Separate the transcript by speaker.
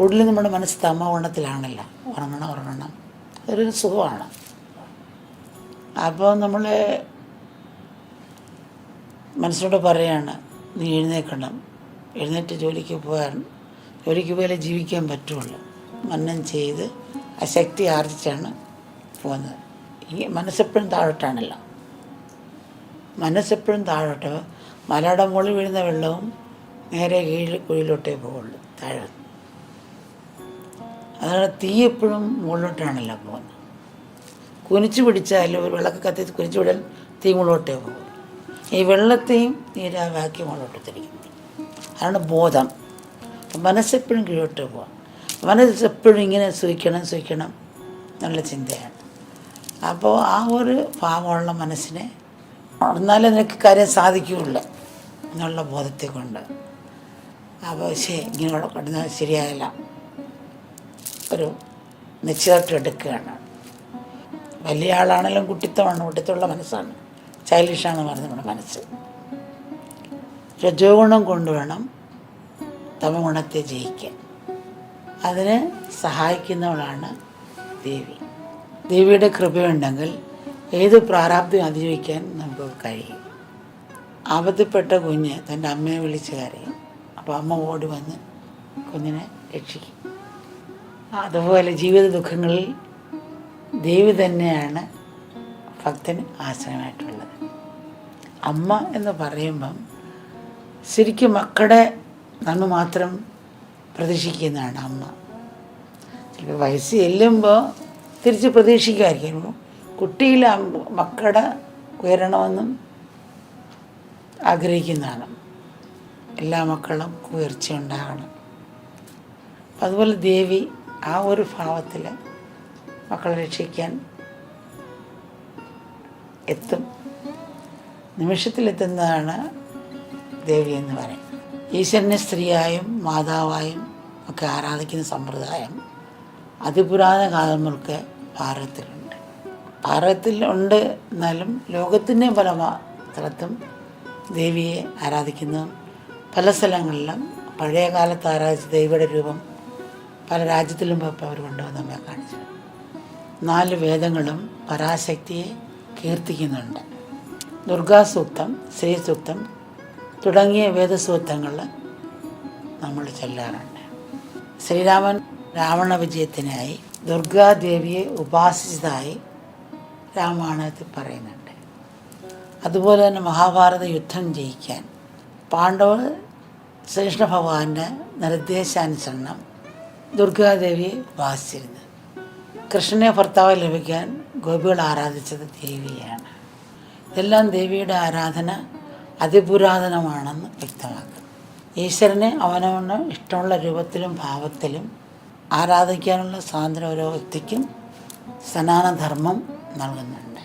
Speaker 1: കൂടുതലും നമ്മുടെ മനസ്സ് തമോഗുണത്തിലാണല്ലോ ഉറങ്ങണം ഉറങ്ങണം. അതൊരു സുഖമാണ്. അപ്പോൾ നമ്മൾ മനസ്സിനോട് പറയാണ് നീ എഴുന്നേക്കണം എഴുന്നേറ്റ് ജോലിക്ക് പോകാൻ ജോലിക്ക് പോയാലേ ജീവിക്കാൻ പറ്റുള്ളൂ. മന്നം ചെയ്ത് ആ ശക്തി ആർജിച്ചാണ് പോകുന്നത്. ഈ മനസ്സെപ്പോഴും താഴോട്ടാണല്ലോ. മനസ്സെപ്പോഴും താഴോട്ട്. മലയുടെ മുകളിൽ വീഴുന്ന വെള്ളവും നേരെ കീഴിൽ കുഴിയിലോട്ടേ പോവുള്ളൂ താഴെ അതാണ് തീ എപ്പോഴും മുകളിലോട്ടാണല്ലോ പോകുന്നത് കുനിച്ച് പിടിച്ചാൽ വിളക്ക് കത്തി കുനിച്ചു വിടാൻ തീ മുകളിലോട്ടേ പോകും ഈ വെള്ളത്തെയും നീരാവാക്കി മുകളിലോട്ട് തിരിക്കും അതാണ് ബോധം. മനസ്സെപ്പോഴും കീഴോട്ട് മനസ്സ് മനസ്സെപ്പോഴും ഇങ്ങനെ സുഖിക്കണം സുഖിക്കണം എന്നുള്ള ചിന്തയാണ്. അപ്പോൾ ആ ഒരു ഭാവമുള്ള മനസ്സിനെ എന്നാലേ നിനക്ക് കാര്യം സാധിക്കുകയുള്ളൂ എന്നുള്ള ബോധത്തെ കൊണ്ട്. അപ്പോൾ ശരി ഇങ്ങനെയുള്ള കിടന്നാൽ ശരിയായില്ല ഒരു നിശ്ചിതത്വം എടുക്കുകയാണ്. വലിയ ആളാണെങ്കിലും കുട്ടിത്തമാണ് കുട്ടിത്തമുള്ള മനസ്സാണ്. ചൈൽഡിഷാണെന്ന് പറഞ്ഞ നമ്മുടെ മനസ്സ്. രജോഗുണം കൊണ്ടുവേണം തമഗുണത്തെ ജയിക്കാൻ. അതിന് സഹായിക്കുന്നവളാണ് ദേവി. ദേവിയുടെ കൃപയുണ്ടെങ്കിൽ ഏത് പ്രാരാബ്ദം അതിജീവിക്കാൻ നമുക്ക് കഴിയും. ആപത്തിൽപ്പെട്ട കുഞ്ഞ് തന്റെ അമ്മയെ വിളിച്ച് കരയും അപ്പോൾ അമ്മ ഓടി വന്ന് കുഞ്ഞിനെ രക്ഷിക്കും. അതുപോലെ ജീവിത ദുഃഖങ്ങളിൽ ദേവി തന്നെയാണ് ഭക്തന് ആശ്രയമായിട്ടുള്ളത്. അമ്മ എന്ന് പറയുമ്പം ശരിക്കും മക്കളുടെ നന്മ മാത്രം പ്രതീക്ഷിക്കുന്നതാണ് അമ്മ. ചിലപ്പോൾ വയസ്സ് ചെല്ലുമ്പോൾ തിരിച്ച് പ്രതീക്ഷിക്കുമായിരിക്കും. കുട്ടിയിൽ മക്കളുടെ ഉയരണമെന്നും ആഗ്രഹിക്കുന്നതാണ്. എല്ലാ മക്കളും ഉയർച്ച ഉണ്ടാകണം അതുപോലെ ദേവി ആ ഒരു ഭാവത്തിൽ മക്കളെ രക്ഷിക്കാൻ എത്തും. നിമിഷത്തിലെത്തുന്നതാണ് ദേവി എന്ന് പറയും ഈശ്വരനെ സ്ത്രീയായും മാതാവായും ഒക്കെ ആരാധിക്കുന്ന സമ്പ്രദായം അതിപുരാതന കാലം മുതൽക്ക് ഭാരതത്തിലുണ്ട് ഭാരതത്തിൽ ഉണ്ട് എന്നാലും ലോകത്തിന്റെ പല സ്ഥലത്തും ദേവിയെ ആരാധിക്കുന്നു പല സ്ഥലങ്ങളിലും പഴയ കാലത്ത് ആരാധിച്ച ദേവിയുടെ രൂപം പല രാജ്യത്തിലും പോയപ്പോൾ അവർ കൊണ്ടുവന്ന് നമ്മെ കാണിച്ചു. നാല് വേദങ്ങളും പരാശക്തിയെ കീർത്തിക്കുന്നുണ്ട്. ദുർഗാസൂക്തം ശ്രീസൂക്തം തുടങ്ങിയ വേദസൂക്തങ്ങൾ നമ്മൾ ചൊല്ലാറുണ്ട്. ശ്രീരാമൻ രാവണ വിജയത്തിനായി ദുർഗാദേവിയെ ഉപാസിച്ചതായി രാമായണത്തിൽ പറയുന്നുണ്ട്. അതുപോലെ തന്നെ മഹാഭാരത യുദ്ധം ജയിക്കാൻ പാണ്ഡവർ ശ്രീകൃഷ്ണ ഭഗവാന്റെ നിർദ്ദേശാനുസരണം ദുർഗാദേവിയെ വാസിച്ചിരുന്നത് കൃഷ്ണനെ ഭർത്താവ് ലഭിക്കാൻ ഗോപികൾ ആരാധിച്ചത് ദേവിയാണ്. ഇതെല്ലാം ദേവിയുടെ ആരാധന അതിപുരാതനമാണെന്ന് വ്യക്തമാക്കും ഈശ്വരനെ അവനവന് ഇഷ്ടമുള്ള രൂപത്തിലും ഭാവത്തിലും ആരാധിക്കാനുള്ള സ്വാതന്ത്ര്യം ഓരോ വ്യക്തിക്കും സനാതനധർമ്മം നൽകുന്നുണ്ട്.